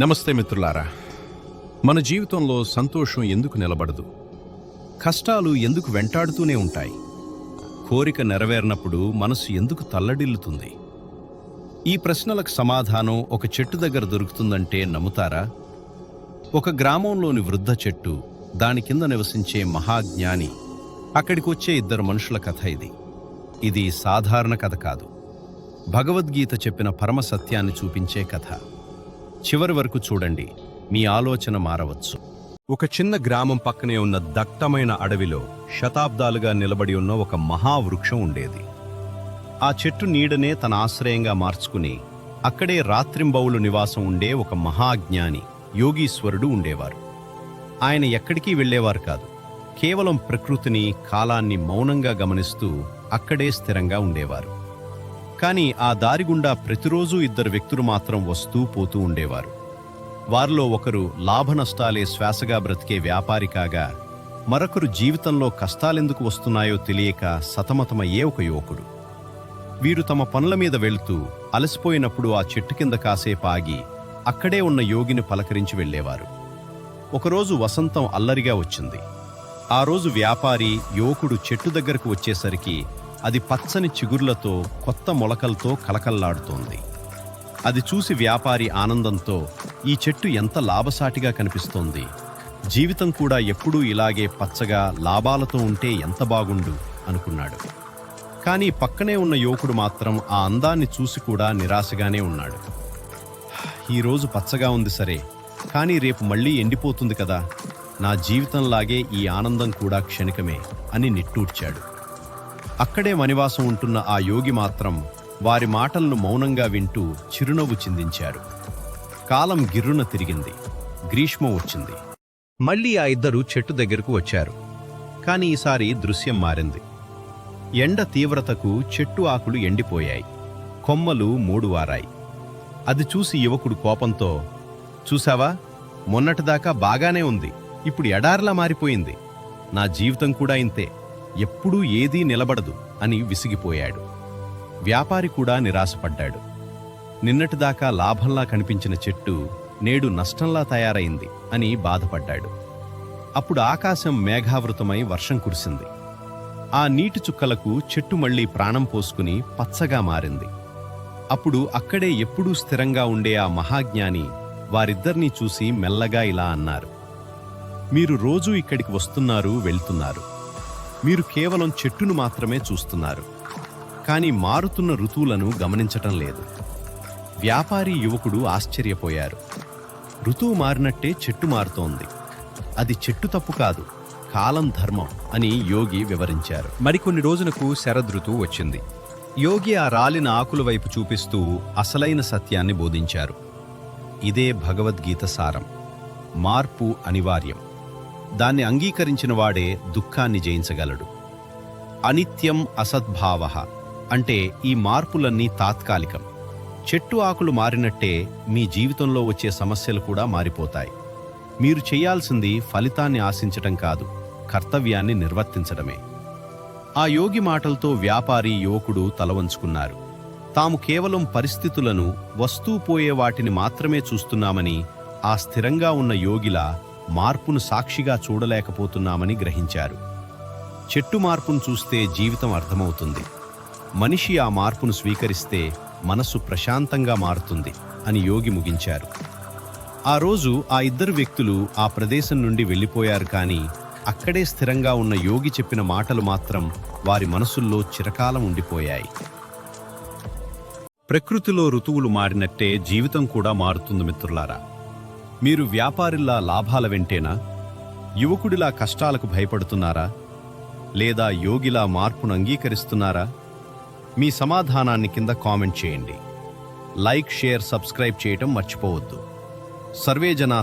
నమస్తే మిత్రులారా. మన జీవితంలో సంతోషం ఎందుకు నిలబడదు? కష్టాలు ఎందుకు వెంటాడుతూనే ఉంటాయి? కోరిక నెరవేరినప్పుడు మనసు ఎందుకు తల్లడిల్లుతుంది? ఈ ప్రశ్నలకు సమాధానం ఒక చెట్టు దగ్గర దొరుకుతుందంటే నమ్ముతారా? ఒక గ్రామంలోని వృద్ధ చెట్టు దాని కింద నివసించే మహాజ్ఞాని అక్కడికొచ్చే ఇద్దరు మనుషుల కథ ఇది. ఇది సాధారణ కథ కాదు. భగవద్గీత చెప్పిన పరమ సత్యాన్ని చూపించే కథ. చివరి వరకు చూడండి. మీ ఆలోచన మారవచ్చు. ఒక చిన్న గ్రామం పక్కనే ఉన్న దట్టమైన అడవిలో శతాబ్దాలుగా నిలబడి ఉన్న ఒక మహావృక్షం ఉండేది. ఆ చెట్టు నీడనే తన ఆశ్రయంగా మార్చుకుని అక్కడే రాత్రింబవులు నివాసం ఉండే ఒక మహాజ్ఞాని యోగీశ్వరుడు ఉండేవారు. ఆయన ఎక్కడికి వెళ్ళేవారు కాదు. కేవలం ప్రకృతిని కాలాన్ని మౌనంగా గమనిస్తూ అక్కడే స్థిరంగా ఉండేవారు. కానీ ఆ దారి గుండా ప్రతిరోజూ ఇద్దరు వ్యక్తులు మాత్రం వస్తూ పోతూ ఉండేవారు. వారిలో ఒకరు లాభ నష్టాలే శ్వాసగా బ్రతికే వ్యాపారి కాగా మరొకరు జీవితంలో కష్టాలెందుకు వస్తున్నాయో తెలియక సతమతమయ్యే ఒక యువకుడు. వీరు తమ పనుల మీద వెళుతూ అలసిపోయినప్పుడు ఆ చెట్టు కింద కాసేపు ఆగి అక్కడే ఉన్న యోగిని పలకరించి వెళ్ళేవారు. ఒకరోజు వసంతం అల్లరిగా వచ్చింది. ఆ రోజు వ్యాపారి యువకుడు చెట్టు దగ్గరకు వచ్చేసరికి అది పచ్చని చిగుర్లతో కొత్త మొలకలతో కలకల్లాడుతోంది అది చూసి వ్యాపారి ఆనందంతో ఈ చెట్టు ఎంత లాభసాటిగా కనిపిస్తోంది. జీవితం కూడా ఎప్పుడూ ఇలాగే పచ్చగా లాభాలతో ఉంటే ఎంత బాగుండు అనుకున్నాడు. కానీ పక్కనే ఉన్న యువకుడు మాత్రం ఆ అందాన్ని చూసి కూడా నిరాశగానే ఉన్నాడు. ఈరోజు పచ్చగా ఉంది సరే కానీ రేపు మళ్ళీ ఎండిపోతుంది కదా. నా జీవితంలాగే ఈ ఆనందం కూడా క్షణికమే అని నిట్టూర్చాడు. అక్కడే వనివాసం ఉంటున్న ఆ యోగి మాత్రం వారి మాటలను మౌనంగా వింటూ చిరునవ్వు చిందించారు కాలం గిర్రున తిరిగింది. గ్రీష్మం వచ్చింది. మళ్ళీ ఆ ఇద్దరు చెట్టు దగ్గరకు వచ్చారు. కానీ ఈసారి దృశ్యం మారింది. ఎండ తీవ్రతకు చెట్టు ఆకులు ఎండిపోయాయి. కొమ్మలు మూడువారాయి. అది చూసి యువకుడు కోపంతో చూసావా? మొన్నటిదాకా బాగానే ఉంది. ఇప్పుడు ఎడారిలా మారిపోయింది. నా జీవితం కూడా ఇంతే. ఎప్పుడూ ఏదీ నిలబడదు అని విసిగిపోయాడు. వ్యాపారి కూడా నిరాశపడ్డాడు. నిన్నటిదాకా లాభంలా కనిపించిన చెట్టు నేడు నష్టంలా తయారైంది అని బాధపడ్డాడు. అప్పుడు ఆకాశం మేఘావృతమై వర్షం కురిసింది. ఆ నీటి చుక్కలకు చెట్టు మళ్ళీ ప్రాణం పోసుకుని పచ్చగా మారింది. అప్పుడు అక్కడే ఎప్పుడూ స్థిరంగా ఉండే ఆ మహాజ్ఞాని వారిద్దరినీ చూసి మెల్లగా ఇలా అన్నారు. మీరు రోజూ ఇక్కడికి వస్తున్నారు వెళ్తున్నారు. మీరు కేవలం చెట్టును మాత్రమే చూస్తున్నారు. కానీ మారుతున్న ఋతువులను గమనించటం లేదు. వ్యాపారి యువకుడు ఆశ్చర్యపోయారు. ఋతువు మారినట్టే చెట్టు మారుతోంది. అది చెట్టు తప్పు కాదు కాలం ధర్మం అని యోగి వివరించారు. మరికొన్ని రోజులకు శరదృతువు వచ్చింది. యోగి ఆ రాలిన ఆకుల వైపు చూపిస్తూ అసలైన సత్యాన్ని బోధించారు. ఇదే భగవద్గీత సారం. మార్పు అనివార్యం. దాన్ని అంగీకరించిన వాడే దుఃఖాన్ని జయించగలడు. అనిత్యం అసద్భావ అంటే ఈ మార్పులన్నీ తాత్కాలికం. చెట్టు ఆకులు మారినట్టే మీ జీవితంలో వచ్చే సమస్యలు కూడా మారిపోతాయి. మీరు చేయాల్సింది ఫలితాన్ని ఆశించటం కాదు కర్తవ్యాన్ని నిర్వర్తించడమే. ఆ యోగి మాటలతో వ్యాపారి యువకుడు తలవంచుకున్నారు తాము కేవలం పరిస్థితులను వస్తూ పోయే వాటిని మాత్రమే చూస్తున్నామని ఆ స్థిరంగా ఉన్న యోగిలా మార్పును సాక్షిగా చూడలేకపోతున్నామని గ్రహించారు. చెట్టు మార్పును చూస్తే జీవితం అర్థమవుతుంది. మనిషి ఆ మార్పును స్వీకరిస్తే మనస్సు ప్రశాంతంగా మారుతుంది అని యోగి ముగించారు. ఆ రోజు ఆ ఇద్దరు వ్యక్తులు ఆ ప్రదేశం నుండి వెళ్ళిపోయారు కానీ అక్కడే స్థిరంగా ఉన్న యోగి చెప్పిన మాటలు మాత్రం వారి మనసుల్లో చిరకాలం ఉండిపోయాయి. ప్రకృతిలో ఋతువులు మారినట్టే జీవితం కూడా మారుతుంది మిత్రులారా. మీరు వ్యాపారిలా లాభాల వెంటేనా? యువకుడిలా కష్టాలకు భయపడుతున్నారా? లేదా యోగిలా మార్పును అంగీకరిస్తున్నారా? మీ సమాధానాన్ని కింద కామెంట్ చేయండి. లైక్ షేర్ సబ్స్క్రైబ్ చేయటం మర్చిపోవద్దు. సర్వే జనా